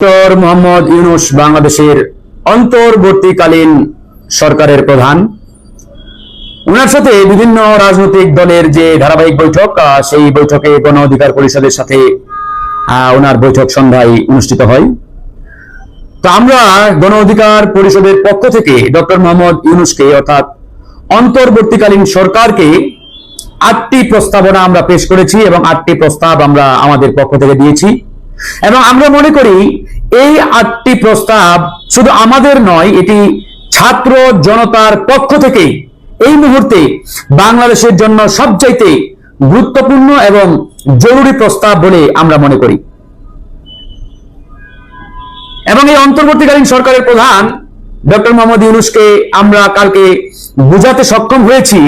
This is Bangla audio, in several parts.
ডক্টর মোহাম্মদ ইউনুস বাংলাদেশের অন্তর্বর্তীকালীন সরকারের প্রধান। ওনার সাথে বিভিন্ন রাজনৈতিক দলের যে ধারাবাহিক বৈঠক সেই বৈঠকে গণ অধিকার পরিষদের সাথে ওনার বৈঠক সন্ধ্যায় অনুষ্ঠিত হয়। তো আমরা গণ অধিকার পরিষদের পক্ষ থেকে ডক্টর মোহাম্মদ ইউনুসকে, অর্থাৎ অন্তর্বর্তীকালীন সরকারকে, আটটি প্রস্তাবনা আমরা পেশ করেছি এবং আটটি প্রস্তাব আমরা আমাদের পক্ষ থেকে দিয়েছি। এবং আমরা মনে করি, এই আটটি প্রস্তাব শুধু আমাদের নয়, এটি ছাত্র জনতার পক্ষ থেকে এই মুহূর্তে বাংলাদেশের জন্য সবচাইতে গুরুত্বপূর্ণ এবং জরুরি প্রস্তাব বলে আমরা মনে করি। এবং এই অন্তর্বর্তীকালীন সরকারের প্রধান ডক্টর মোহাম্মদ ইউনুসকে আমরা কালকে বুঝাতে সক্ষম হয়েছি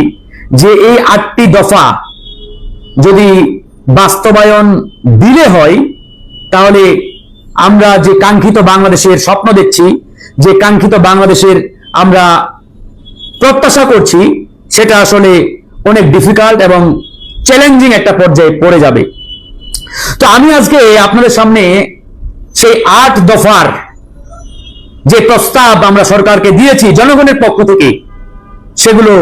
যে এই আটটি দফা যদি বাস্তবায়ন দিলে হয় তাহলে আমরা যে কাঙ্ক্ষিত বাংলাদেশের স্বপ্ন দেখছি, যে কাঙ্ক্ষিত বাংলাদেশের আমরা প্রত্যাশা করছি, সেটা আসলে অনেক ডিফিকাল্ট এবং চ্যালেঞ্জিং একটা পর্যায়ে পড়ে যাবে। তো আমি আজকে আপনাদের সামনে সেই আট দফার যে প্রস্তাব আমরা সরকারকে দিয়েছি, জনগণের পক্ষ থেকে, সেগুলো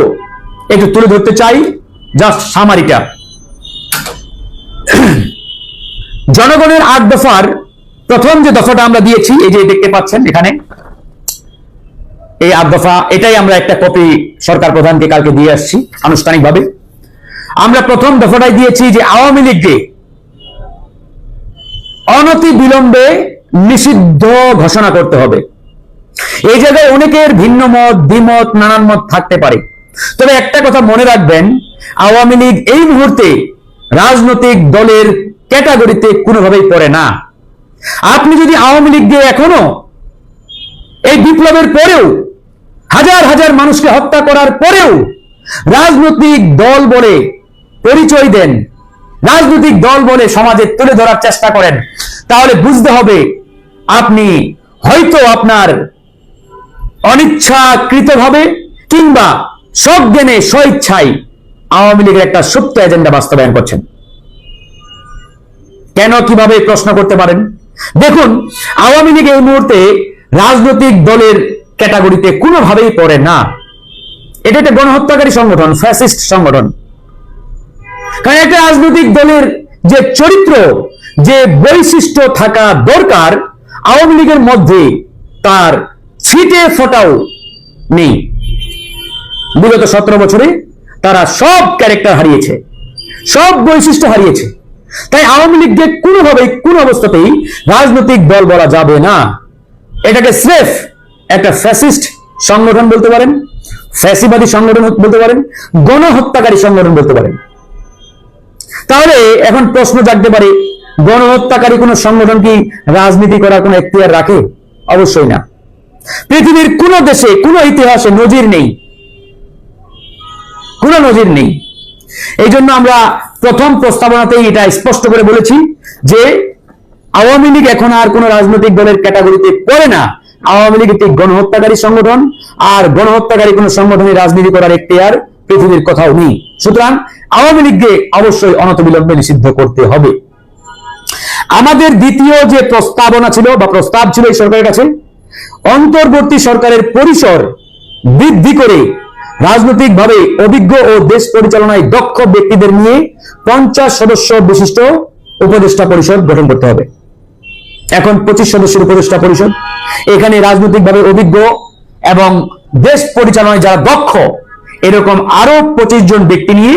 একটু তুলে ধরতে চাই। জাস্ট সামারিটা জনগণের আট দফার প্রথম যে দফাটা আমরা দিয়েছি, এই যে দেখতে পাচ্ছেন এখানে, এই আট দফা, এটাই আমরা একটা কপি সরকার প্রধানকে কালকে দিয়ে আসছি আনুষ্ঠানিকভাবে। আমরা প্রথম দফাটাই দিয়েছি যে আওয়ামী লীগকে অনতি বিলম্বে নিষিদ্ধ ঘোষণা করতে হবে। এই জায়গায় অনেকের ভিন্ন মত, দ্বিমত, নানান মত থাকতে পারে। তবে একটা কথা মনে রাখবেন, আওয়ামী লীগ এই মুহূর্তে রাজনৈতিক দলের ক্যাটাগরিতে কোনোভাবেই পড়ে না। আপনি যদি আওয়ামী লীগ দিয়ে এখনও এই বিপ্লবের পরেও হাজার হাজার মানুষকে হত্যা করার পরেও রাজনৈতিক দল বলে পরিচয় দেন, রাজনৈতিক দল বলে সমাজে তুলে ধরার চেষ্টা করেন, তাহলে বুঝতে হবে আপনি হয়তো আপনার অনিচ্ছাকৃতভাবে কিংবা সজ্ঞানে স্বইচ্ছায় আওয়ামী লীগের একটা সুপ্ত এজেন্ডা বাস্তবায়ন করছেন। কেন কীভাবে প্রশ্ন করতে পারেন? দেখুন, আওয়ামী লীগ এই মুহূর্তে রাজনৈতিক দলের ক্যাটাগরিতে কোনোভাবেই পড়ে না। এটা একটা গণহত্যাকারী সংগঠন, ফ্যাসিস্ট সংগঠন। কারণ একটা রাজনৈতিক দলের যে চরিত্র, যে বৈশিষ্ট্য থাকা দরকার, আওয়ামী লীগের মধ্যে তার ছিটে ফোটাও নেই। বিগত সতেরো বছরে তারা সব ক্যারেক্টার হারিয়েছে, সব বৈশিষ্ট্য হারিয়েছে। তাই আওয়ামী লীগকে কোনোভাবেই, কোন অবস্থাতেই রাজনৈতিক দল বলা যাবে না। এটাকে স্রেফ একটা ফ্যাসিস্ট সংগঠন বলতে পারেন, ফ্যাসিবাদী সংগঠন বলতে পারেন, গণহত্যাকারী সংগঠন বলতে পারেন। তাহলে এখন প্রশ্ন জাগতে পারে, গণহত্যাকারী কোন সংগঠন কি রাজনীতি করার কোন এখতিয়ার রাখে? অবশ্যই না। পৃথিবীর কোন দেশে, কোন ইতিহাসে নজির নেই। কোন নজির নেই। এই জন্য আমরা প্রথম প্রস্তাবনাতেই এটা স্পষ্ট করে বলেছি যে আওয়ামী লীগ এখন আর কোন রাজনৈতিক দলের ক্যাটাগরিতে পড়ে না। আওয়ামী লীগ একটি গণহত্যাকারী সংগঠন আর গণহত্যাকারী কোন সংগঠনের রাজনীতি করার এখতিয়ার পৃথিবীর কোথাও নেই। সুতরাং আওয়ামী লীগকে অবশ্যই অনতবিলম্বে নিষিদ্ধ করতে হবে। আমাদের দ্বিতীয় যে প্রস্তাবনা ছিল বা প্রস্তাব ছিল এই সরকারের কাছে, অন্তর্বর্তী সরকারের পরিসর বৃদ্ধি করে রাজনৈতিকভাবে অভিজ্ঞ ও দেশ পরিচালনায় দক্ষ ব্যক্তিদের নিয়ে পঞ্চাশ সদস্য বিশিষ্ট উপদেষ্টা পরিষদ গঠন করতে হবে। এখন পঁচিশ সদস্যের উপদেষ্টা পরিষদ। এখানে রাজনৈতিকভাবে অভিজ্ঞ এবং দেশ পরিচালনায় যারা দক্ষ, এরকম আরও পঁচিশ জন ব্যক্তি নিয়ে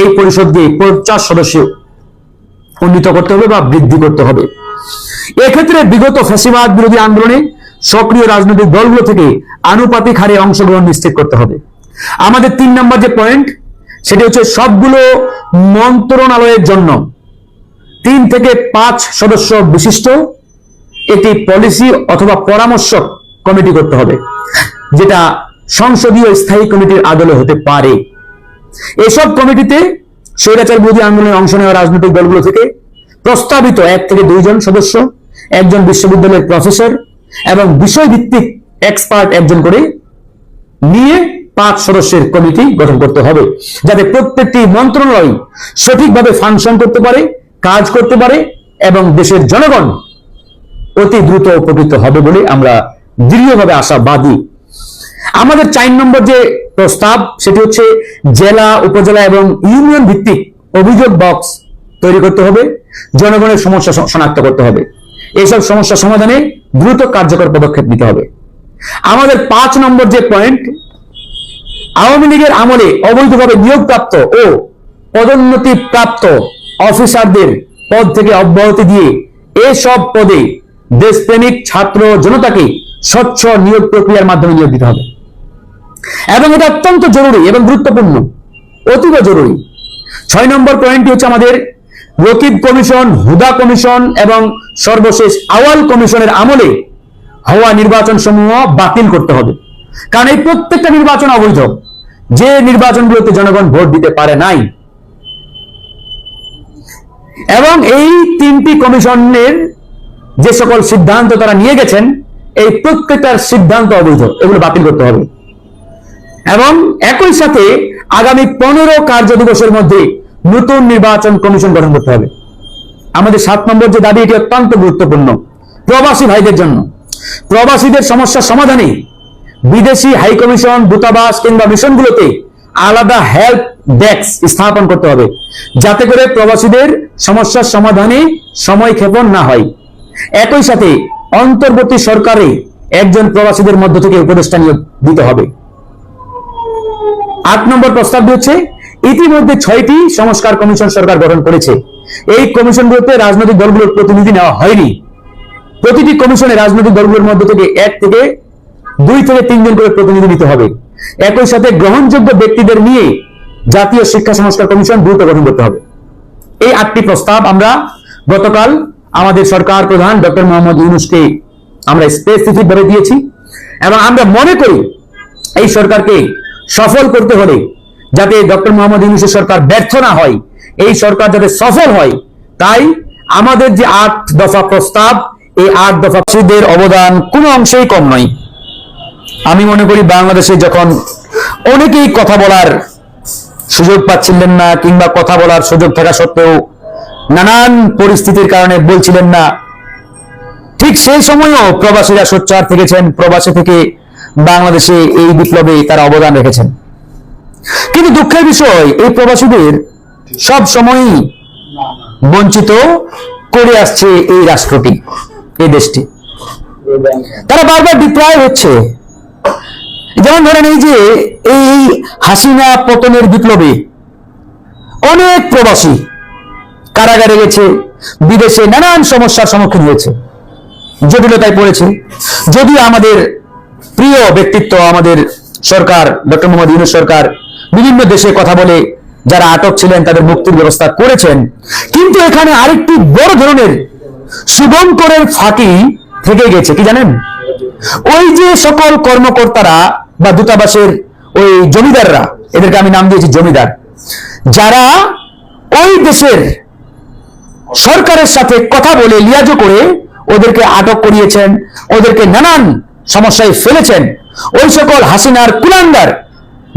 এই পরিষদকে পঞ্চাশ সদস্য উন্নীত করতে হবে বা বৃদ্ধি করতে হবে। এক্ষেত্রে বিগত ফ্যাসিবাদ বিরোধী আন্দোলনে সক্রিয় রাজনৈতিক দলগুলো থেকে আনুপাতিক হারে অংশগ্রহণ নিশ্চিত করতে হবে। আমাদের তিন নম্বর যে পয়েন্ট সেটি হচ্ছে সবগুলো মন্ত্রণালয়ের জন্য। তিন থেকে পাঁচ সদস্য বিশিষ্ট একটি পলিসি অথবা পরামর্শক কমিটি করতে হবে, যেটা সংসদীয় স্থায়ী কমিটির আদলে হতে পারে। এসব কমিটিতে স্বৈরাচার বিরোধী আন্দোলনে অংশ নেওয়া রাজনৈতিক দলগুলো থেকে প্রস্তাবিত এক থেকে দুইজন সদস্য, একজন বিশ্ববিদ্যালয়ের প্রফেসর এবং বিষয়ভিত্তিক এক্সপার্ট একজন করে নিয়ে পাঁচ সদস্যের কমিটি গঠন করতে হবে, যাতে প্রত্যেকটি মন্ত্রণালয় সঠিকভাবে ফাংশন করতে পারে, কাজ করতে পারে এবং দেশের জনগণ অতি দ্রুত উপকৃত হবে বলে আমরা দৃঢ়ভাবে আশাবাদী। আমাদের চার নম্বর যে প্রস্তাব, সেটি হচ্ছে জেলা, উপজেলা এবং ইউনিয়ন ভিত্তিক অভিযোগ বক্স তৈরি করতে হবে, জনগণের সমস্যা শনাক্ত করতে হবে। এইসব সমস্যা সমাধানে দ্রুত কার্যকর পদক্ষেপ নিতে হবে। আমাদের পাঁচ নম্বর যে পয়েন্ট আওয়ামী লীগের আমলে অবৈধভাবে নিয়োগপ্রাপ্ত ও পদোন্নতি প্রাপ্ত অফিসারদের পদ থেকে অব্যাহতি দিয়ে এসব পদে দেশপ্রেমিক ছাত্র জনতাকে স্বচ্ছ নিয়োগ প্রক্রিয়ার মাধ্যমে নিয়োগ দিতে হবে। এবং এটা অত্যন্ত জরুরি এবং গুরুত্বপূর্ণ, অতীব জরুরি। ছয় নম্বর পয়েন্টটি হচ্ছে আমাদের রকিব কমিশন, হুদা কমিশন এবং সর্বশেষ আওয়াল কমিশনের আমলে হওয়া নির্বাচন সমূহ বাতিল করতে হবে। কারণ এই প্রত্যেকটা নির্বাচন অবৈধ। যে নির্বাচনগুলোতে জনগণ ভোট দিতে পারে নাই। এবং এই তিনটি কমিশনের যে সকল সিদ্ধান্ত তারা নিয়ে গেছেন, এই প্রত্যেকটার সিদ্ধান্ত অবৈধ। এগুলো বাতিল করতে হবে। এবং একই সাথে আগামী পনেরো কার্য দিবসের মধ্যে নতুন নির্বাচন কমিশন গঠন করতে হবে। আমাদের সাত নম্বর যে দাবি, এটি অত্যন্ত গুরুত্বপূর্ণ। প্রবাসী ভাইদের জন্য। প্রবাসীদের সমস্যা সমাধানে বিদেশি হাই কমিশন দূতাবাস কিংবা মিশনগুলোতে আলাদা হেল্প ডেস্ক স্থাপন করতে হবে। যাতে করে প্রবাসীদের সমস্যার সমাধানে সময় ক্ষেপণ না হয়। একই সাথে অন্তর্বর্তী সরকারে একজন প্রবাসীদের মধ্য থেকে উপদেষ্টা নিয়োগ দিতে হবে। আট নম্বর প্রস্তাবটি হচ্ছে, ইতিমধ্যে ছয়টি সংস্কার কমিশন সরকার গঠন করেছে। এই কমিশনগুলোতে রাজনৈতিক দলগুলোর প্রতিনিধি নেওয়া হয়নি। প্রতিটি কমিশনে রাজনৈতিক দলগুলোর মধ্য থেকে এক থেকে দুই থেকে তিনজন করে প্রতিনিধি নিতে হবে। একই সাথে গ্রহণযোগ্য ব্যক্তিদের নিয়ে জাতীয় শিক্ষা সংস্কার কমিশন দ্রুত গঠন করতে হবে। এই আটটি প্রস্তাব আমরা গতকাল আমাদের সরকার প্রধান ডক্টর মোহাম্মদ ইউনুসকে আমরা স্পেসিফিক ভাবে দিয়েছি এবং আমরা মনে করি এই সরকারকে সফল করতে হলে যাতে ডক্টর মোহাম্মদ ইউনুসের সরকার ব্যর্থ না হয়, এই সরকার যাতে সফল হয়, তাই আমাদের যে আট দফা প্রস্তাব, এই আট দফা অবদান কোনো অংশেই কম নয়। আমি মনে করি বাংলাদেশে যখন অনেকেই কথা বলার সুযোগ পাচ্ছিলেন না, কিংবা কথা বলার সুযোগ থাকা সত্ত্বেও নানান পরিস্থিতির কারণে বলছিলেন না, ঠিক সেই সময়ও প্রবাসীরা সোচ্চার থেকেছেন, প্রবাসী থেকে বাংলাদেশে এই বিপ্লবে তারা অবদান রেখেছেন। কিন্তু দুঃখের বিষয়, এই প্রবাসীদের সব সময়ই বঞ্চিত করে আসছে এই রাষ্ট্রটি, এই দেশটি। তারা বারবার বিপ্লয় হচ্ছে। যেমন ধরেন এই যে, এই হাসিনা পতনের বিপ্লবে, অনেক প্রবাসী কারাগারে গেছে, বিদেশে নানান সমস্যার সম্মুখীন হয়েছে, জটিলতায় পড়েছে। যদিও আমাদের প্রিয় ব্যক্তিত্ব, আমাদের সরকার, ডক্টর মোহাম্মদ ইউনুস সরকার বিভিন্ন দেশে কথা বলে, যারা আটক ছিলেন, তাদের মুক্তির ব্যবস্থা করেছেন, কিন্তু এখানে আরেকটি বড় ধরনের শুভঙ্করের ফাঁকি থেকে গেছে, কি জানেন? ওই যে সকল কর্মকর্তারা বা দূতাবাসের ওই জমিদাররা, এদেরকে আমি নাম দিয়েছি জমিদার, যারা ওই দেশের সরকারের সাথে কথা বলে লিয়াজো করে ওদেরকে আটক করিয়েছেন, ওদেরকে নানান সমস্যায় ফেলেছেন, ওই সকল হাসিনার কুলাঙ্গার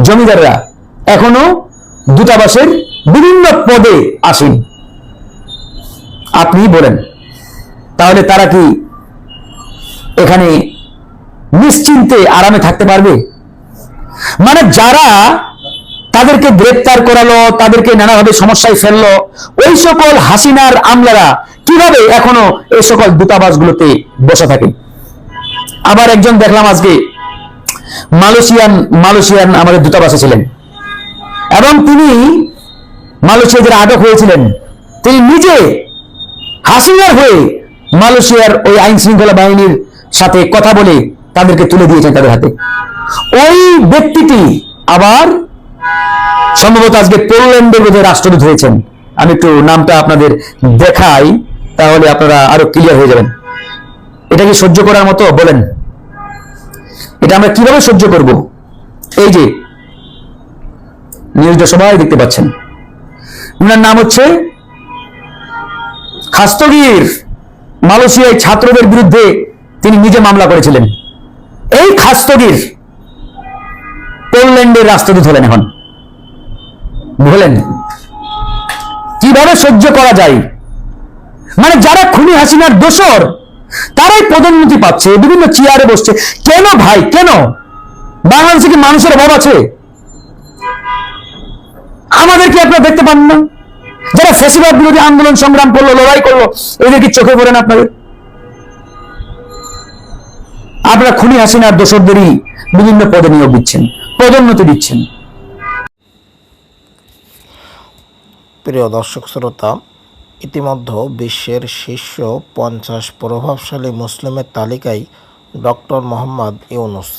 জমিদাররা এখনও দূতাবাসের বিভিন্ন পদে আসেন আপনি বলেন, তাহলে তারা কি এখানে নিশ্চিন্তে আরামে থাকতে পারবে। মানে যারা তাদেরকে গ্রেপ্তার করালো, তাদেরকে নানাভাবে সমস্যায় ফেলল, ওই সকল হাসিনার আমলারা কীভাবে এখনও এই সকল দূতাবাসগুলোতে বসে থাকে? আবার একজন দেখলাম আজকে, মালয়েশিয়ান মালয়েশিয়ান আমাদের দূতাবাসে ছিলেন। এবং তিনি মালয়েশিয়া যারা আটক হয়েছিলেন। তিনি নিজে হাসিনার হয়ে মালয়েশিয়ার ওই আইন শৃঙ্খলা বাহিনীর সাথে কথা বলে তাদেরকে তুলে দিয়েছেন তাদের হাতে। ওই ব্যক্তিটি আবার সম্ভবত আজকে পোল্যান্ডের বোধহয় রাষ্ট্রদূত হয়েছেন। আমি একটু নামটা আপনাদের দেখাই, তাহলে আপনারা আরও ক্লিয়ার হয়ে যাবেন। এটা কি সহ্য করার মতো? বলেন। এটা আমরা কীভাবে সহ্য করব? এই যে, নিউজটা সবাই দেখতে পাচ্ছেন। ওনার নাম হচ্ছে খাস্তগির, মালয়েশিয়ায় ছাত্রদের বিরুদ্ধে তিনি নিজে মামলা করেছিলেন। এই খাস্তগীর পোল্যান্ডের রাষ্ট্রদূত হলেন এখন। বলেন, কীভাবে সহ্য করা যায়? মানে যারা খুনি হাসিনার দোষর, তারাই পদোন্নতি পাচ্ছে, বিভিন্ন চেয়ারে বসছে। কেন ভাই, কেন? বাংলাদেশে কি মানুষের অভাব আছে? আমাদেরকে আপনারা দেখতে পান না? যারা ফেসিবাদ বিরোধী আন্দোলন সংগ্রাম করল, লড়াই করল, এদের কি চোখে পড়েন আপনাদের? আপনারা খুনি হাসিনার দোষরদেরই বিভিন্ন পদে নিয়োগ দিচ্ছেন, পদোন্নতি দিচ্ছেন। প্রিয় দর্শক শ্রোতা, ইতিমধ্যে বিশ্বের শীর্ষ পঞ্চাশ প্রভাবশালী মুসলিমের তালিকায় ডক্টর মোহাম্মদ ইউনুস।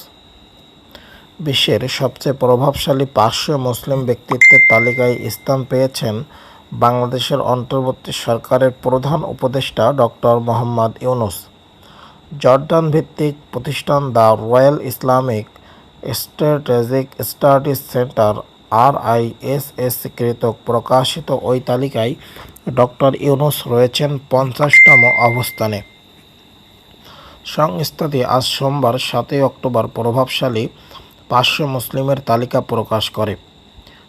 বিশ্বের সবচেয়ে প্রভাবশালী পাঁচশো মুসলিম ব্যক্তিত্বের তালিকায় স্থান পেয়েছেন বাংলাদেশের অন্তর্বর্তী সরকারের প্রধান উপদেষ্টা ডক্টর মোহাম্মদ ইউনুস। জর্ডান ভিত্তিক প্রতিষ্ঠান the royal Islamic strategic studies centre R I S S কৃতক প্রকাশিত ওই তালিকায় ডক্টর ইউনুস রয়েছেন পঞ্চাশতম অবস্থানে। সংস্থাটি আজ সোমবার সাতই অক্টোবর প্রভাবশালী পাঁচশো মুসলিমের তালিকা প্রকাশ করে।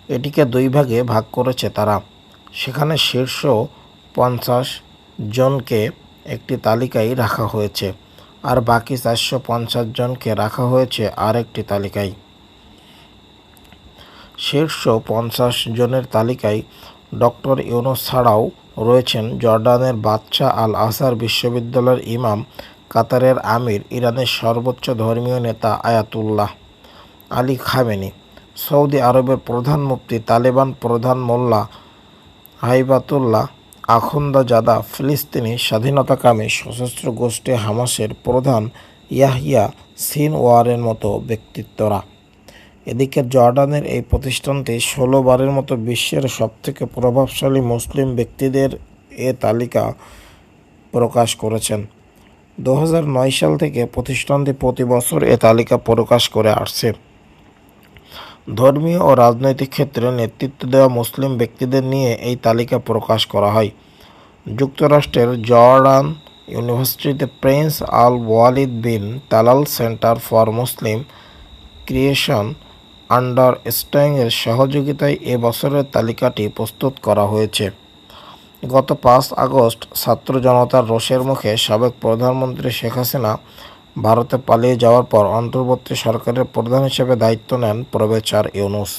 এটিকে দুই ভাগে ভাগ করেছে তারা। সেখানে শীর্ষ পঞ্চাশ জনকে একটি তালিকায় রাখা হয়েছে। আর বাকি চারশো পঞ্চাশ জনকে রাখা হয়েছে আরেকটি তালিকায়। শীর্ষ পঞ্চাশ জনের তালিকায় ডক্টর ইউনুস ছাড়াও রয়েছেন জর্ডানের বাদশাহ আল আসার বিশ্ববিদ্যালয়ের ইমাম কাতারের আমির ইরানের সর্বোচ্চ ধর্মীয় নেতা আয়াতুল্লাহ আলী খামেনি। সৌদি আরবের প্রধান মুফতি তালেবান প্রধান মোল্লা হাইবাতুল্লাহ আখুন্দা জাদা ফিলিস্তিনি স্বাধীনতাকামী সশস্ত্র গোষ্ঠী হামাসের প্রধান ইয়াহিয়া সিনওয়ারের মতো ব্যক্তিত্বরা। এদিকে জর্ডানের এই প্রতিষ্ঠানটি ষোলো বারের মতো বিশ্বের সবথেকে প্রভাবশালী মুসলিম ব্যক্তিদের এ তালিকা প্রকাশ করেছেন। দু হাজার নয় সাল থেকে প্রতিষ্ঠানটি প্রতি বছর এ তালিকা প্রকাশ করে আসছে। ধর্মীয় ও রাজনৈতিক ক্ষেত্রে নেতৃত্ব দেওয়া মুসলিম ব্যক্তিদের নিয়ে এই তালিকা প্রকাশ করা হয়। যুক্তরাষ্ট্রের জর্ডান ইউনিভার্সিটিতে prince Al Waleed bin Talal centre for Muslim creation under স্ট্যাংয়ের সহযোগিতায় এ বছরের তালিকাটি প্রস্তুত করা হয়েছে। গত পাঁচ আগস্ট ছাত্র জনতার রোষের মুখে সাবেক প্রধানমন্ত্রী শেখ হাসিনা ভারতে পালিয়ে যাওয়ার পর অন্তর্বর্তী সরকারের প্রধান হিসেবে দায়িত্ব নেন প্রবেচার ইউনুস।